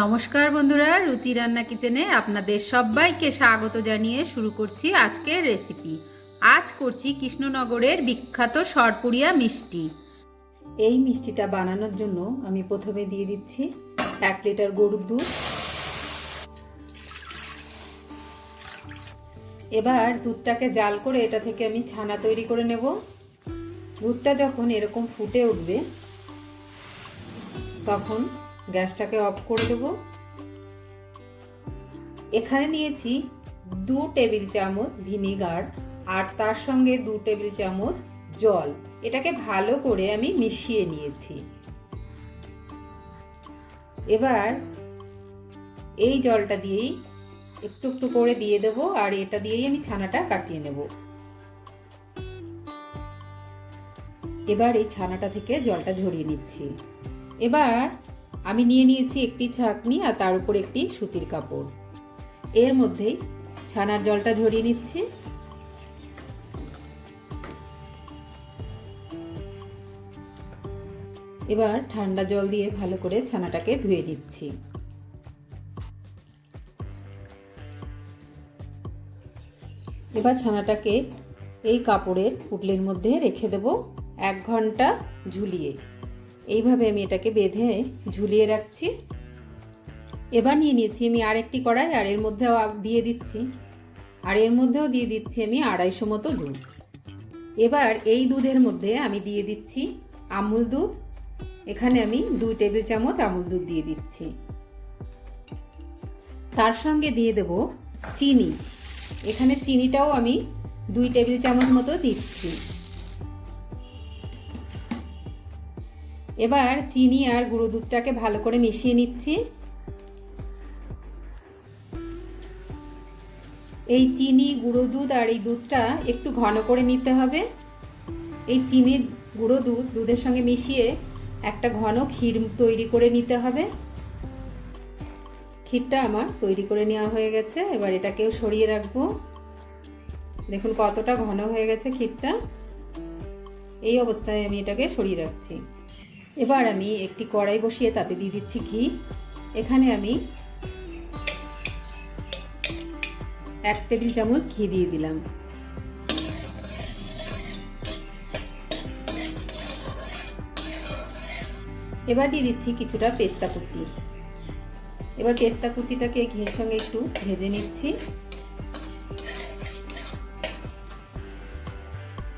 নমস্কার বন্ধুরা, রুচি রান্না কিচেনে আপনাদের সবাইকে স্বাগত জানিয়ে শুরু করছি আজকের রেসিপি আজ করছি কৃষ্ণনগরের বিখ্যাত সরপুরিয়া মিষ্টি। এই মিষ্টিটা বানানোর জন্য আমি প্রথমে দিয়ে দিচ্ছি এক লিটার গরুর দুধ। এবার দুধটাকে জাল করে এটা থেকে আমি ছানা তৈরি করে নেব। দুধটা যখন এরকম ফুটে উঠবে, তখন গ্যাসটাকে অফ করে দেব। এখানে নিয়েছি দু টেবিল চামচ ভিনিগার আর তার সঙ্গে দু টেবিল চামচ জল। এটাকে ভালো করে আমি মিশিয়ে নিয়েছি। এবার এই জলটা দিয়েই একটু একটু করে দিয়ে দেব আর এটা দিয়েই আমি ছানাটা কাটিয়ে নেব। এবার এই ছানাটা থেকে জলটা ঝরিয়ে নিচ্ছি। এবার আমি নিয়ে নিয়েছি একটি ছাকনি আর তার উপর একটি সুতির কাপড়। এর মধ্যেই ছানার জলটা ঝরিয়ে নিচ্ছি। এবার ঠান্ডা জল দিয়ে ভালো করে ছানাটাকে ধুয়ে নিচ্ছি। এবার ছানাটাকে এই কাপড়ের পুটলির মধ্যে রেখে দেব এক ঘণ্টা ঝুলিয়ে। এইভাবে আমি এটাকে বেঁধে ঝুলিয়ে রাখছি। এবার নিয়ে নিয়েছি আমি আরেকটি কড়াই, আর এর মধ্যেও দিয়ে দিচ্ছি। আর এর মধ্যেও দিয়ে দিচ্ছি আমি আড়াইশো মতো দুধ। এবার এই দুধের মধ্যে আমি দিয়ে দিচ্ছি আমুল দুধ। এখানে আমি দুই টেবিল চামচ আমুল দুধ দিয়ে দিচ্ছি। তার সঙ্গে দিয়ে দেব চিনি। এখানে চিনিটাও আমি দুই টেবিল চামচ মতো দিচ্ছি। এবার চিনি আর গুঁড়ো দুধটাকে ভালো করে মিশিয়ে নিচ্ছি। এই চিনি, গুঁড়ো দুধ আর এই দুধটা একটু ঘন করে নিতে হবে। এই চিনির গুঁড়ো দুধ দুধের সঙ্গে মিশিয়ে একটা ঘন ক্ষীর তৈরি করে নিতে হবে। ক্ষীরটা আমার তৈরি করে নেওয়া হয়ে গেছে, এবার এটাকেও সরিয়ে রাখব। দেখুন কতটা ঘন হয়ে গেছে ক্ষীরটা। এই অবস্থায় আমি এটাকে সরিয়ে রাখছি। এবার আমি একটি কড়াই বসিয়ে তাতে দিয়ে দিচ্ছি ঘি। এখানে আমি এক টেবিল চামচ ঘি দিয়ে দিলাম। এবার দিয়ে দিচ্ছি কিছুটা পেস্তা কুচি। এবার পেস্তা কুচিটাকে ঘিয়ের সঙ্গে একটু ভেজে নিচ্ছি।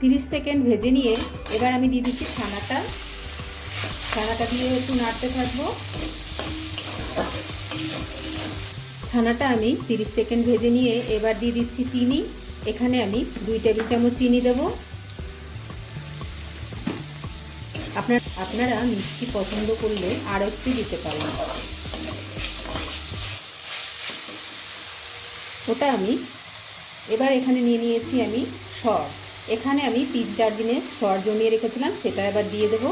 তিরিশ সেকেন্ড ভেজে নিয়ে এবার আমি দিয়ে দিচ্ছি ছানাটা। ছানাটা দিয়ে একটু নাড়তে থাকব। ছানাটা আমি তিরিশ সেকেন্ড ভেজে নিয়ে এবার দিয়ে দিচ্ছি চিনি। এখানে আমি দুই টেবিল চামচ চিনি দেব। আপনার, আপনারা মিষ্টি পছন্দ করলে আরও একটু দিতে পারেন। ওটা আমি, এবার এখানে নিয়ে নিয়েছি আমি সর এখানে আমি তিন চার দিনের সর জমিয়ে রেখেছিলাম, সেটা এবার দিয়ে দেবো।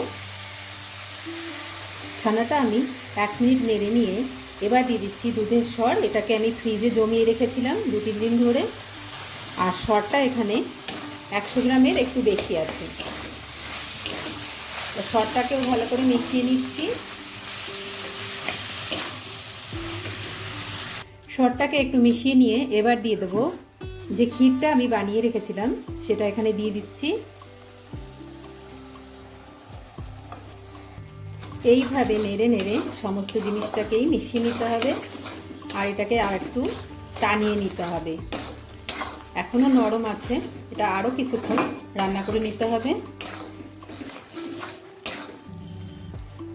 ছানাটা আমি এক মিনিট নেড়ে নিয়ে এবার দিয়ে দিচ্ছি দুধের সর। এটাকে আমি ফ্রিজে জমিয়ে রেখেছিলাম দু, তিন দিন ধরে। আর সরটা এখানে একশো গ্রামের একটু বেশি আছে। সরটাকেও ভালো করে মিশিয়ে নিচ্ছি। সরটাকে একটু মিশিয়ে নিয়ে এবার দিয়ে দেবো যে ক্ষীরটা আমি বানিয়ে রেখেছিলাম, সেটা এখানে দিয়ে দিচ্ছি। এইভাবে নেড়ে নেড়ে সমস্ত জিনিসটাকেই মিশিয়ে নিতে হবে। আর এটাকে আর একটু টানিয়ে নিতে হবে। এখনও নরম আছে। এটা আরও কিছুক্ষণ রান্না করে নিতে হবে।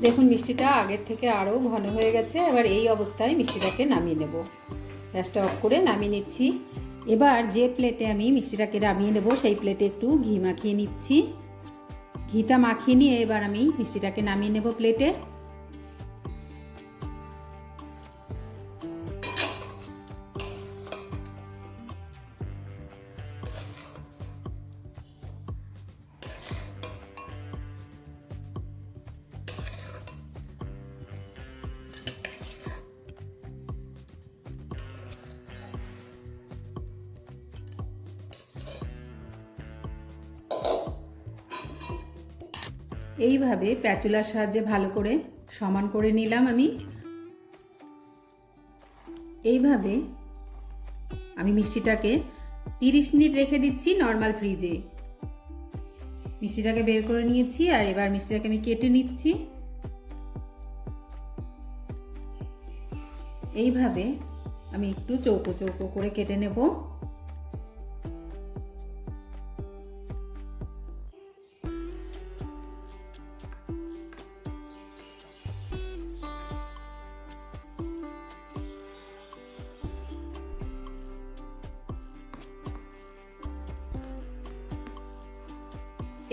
দেখুন, মিষ্টিটা আগের থেকে আরও ঘন হয়ে গেছে। এবার এই অবস্থায় মিষ্টিটাকে নামিয়ে নেব। গ্যাসটা অফ করে নামিয়ে নিচ্ছি। এবার যে প্লেটে আমি মিষ্টিটাকে নামিয়ে নেব, সেই প্লেটে একটু ঘি মাখিয়ে নিচ্ছি। ঘিটা মাখিয়ে নিয়ে এবার আমি মিষ্টিটাকে নামিয়ে নেব প্লেটে এইভাবে প্যাচুলার সাহায্যে ভালো করে সমান করে নিলাম আমি। এইভাবে আমি মিষ্টিটাকে তিরিশ মিনিট রেখে দিচ্ছি নর্মাল ফ্রিজে। মিষ্টিটাকে বের করে নিয়েছি আর এবার মিষ্টিটাকে আমি কেটে নিচ্ছি। এইভাবে আমি একটু চৌকো চৌকো করে কেটে নেব।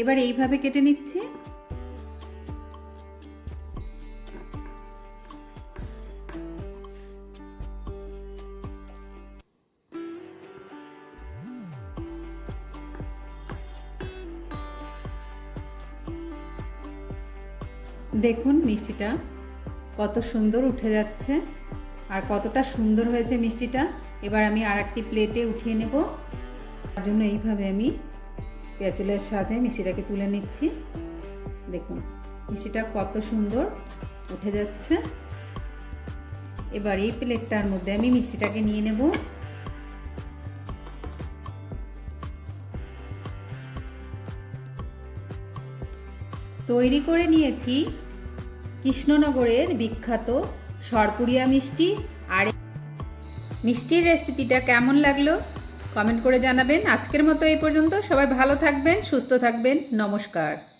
এবার এইভাবে কেটে নিচ্ছি। দেখুন মিষ্টিটা কত সুন্দর উঠে যাচ্ছে আর কতটা সুন্দর হয়েছে মিষ্টিটা। এবার আমি আর একটি প্লেটে উঠিয়ে নেব। তার জন্য এইভাবে আমি পেঁচুলের সাথে মিষ্টিটাকে তুলে নিচ্ছি। দেখুন, মিষ্টিটা কত সুন্দর উঠে যাচ্ছে। এবার এই প্লেটটার মধ্যে আমি মিষ্টিটাকে নিয়ে নেব। তৈরি করে নিয়েছি কৃষ্ণনগরের বিখ্যাত সরপুরিয়া মিষ্টি। আর মিষ্টির রেসিপিটা কেমন লাগল? কমেন্ট করে জানাবেন। আজকের মতো এই পর্যন্ত। সবাই ভালো থাকবেন সুস্থ থাকবেন। নমস্কার।